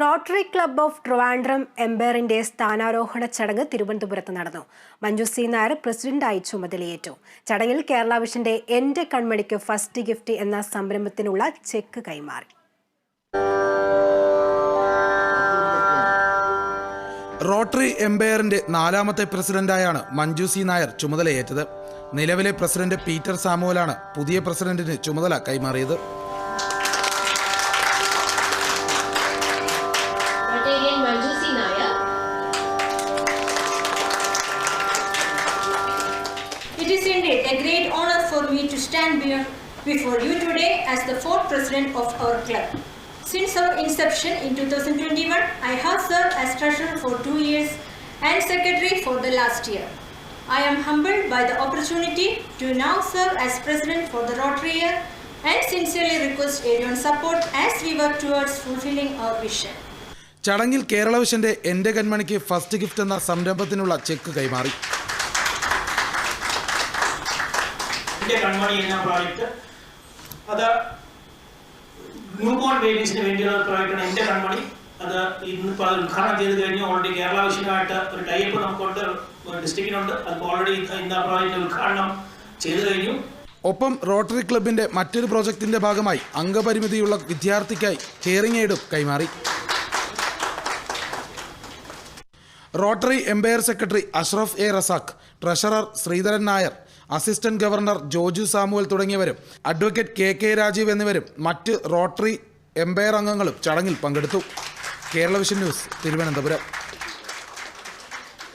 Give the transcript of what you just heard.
Rotary club of Trivandrum എംപയറിന്റെ സ്ഥാനാരോഹണ ചടങ്ങ് തിരുവനന്തപുരത്ത് നടന്നു. മഞ്ജു സി. നായർ പ്രസിഡന്റായി ചുമതലയേറ്റു. ചടങ്ങിൽ കേരള വിഷന്റെ എന്റെ കൺമണിക്ക് ഫസ്റ്റ് ഗിഫ്റ്റ് എന്ന സംരംഭത്തിനുള്ള ചെക്ക് കൈമാറി. റോട്ടറി എംപയറിന്റെ നാലാമത്തെ പ്രസിഡന്റായാണ് മഞ്ജു സി. നായർ ചുമതലയേറ്റത്. നിലവിലെ പ്രസിഡന്റ് പീറ്റർ സാമുവലാണ് പുതിയ പ്രസിഡന്റിന് ചുമതല കൈമാറിയത്. Rotarian Manju C. It is indeed a great honor for me to stand be- before you today as the fourth president of our club. Since our inception in 2021, I have served as treasurer for two years and secretary for the last year. I am humbled by the opportunity to now serve as president for the Rotary year and sincerely request everyone's support as we work towards fulfilling our vision. ചടങ്ങിൽ കേരളവിഷന്റെ എന്റെ കൺമണിക്ക് first gift എന്ന സംരംഭത്തിനുള്ള check കൈമാറി. എന്റെ അത് new born ബേബീസിന് വേണ്ടിയുള്ള പ്രോജക്റ്റാണ് എന്റെ കൺമണി. അത് ഇന്നിപ്പോൾ അത് ഉദ്ഘാടനം ചെയ്ത് കഴിഞ്ഞു ഓൾറെഡി കേരള വിഷയമായിട്ട് ഒരു ടൈപ്പ് നമുക്കുണ്ട്. ഡിസ്ട്രിക്റ്റിനുണ്ട് അതിപ്പോൾ ഓൾറെഡി ഇന്ന് ആ പ്രോജക്റ്റ് ഉദ്ഘാടനം ചെയ്തു കഴിഞ്ഞു. ഒപ്പം റോട്ടറി ക്ലബിന്റെ മറ്റൊരു പ്രോജക്റ്റിന്റെ ഭാഗമായി അംഗപരിമിതിയുള്ള വിദ്യാർത്ഥിക്കായി കെയറിംഗ് എയ്ഡും കൈമാറി. Rotary empire secretary Ashraf A Razak treasurer Sreedharan Nair assistant governor Joju Samuel തുടങ്ങിയവരും അഡ്വക്കേറ്റ് കെ കെ രാജീവ് എന്നിവരും മറ്റ് റോട്ടറി എംപയർ അംഗങ്ങളും ചടങ്ങിൽ പങ്കെടുത്തു. Kerala vision news Thiruvananthapuram.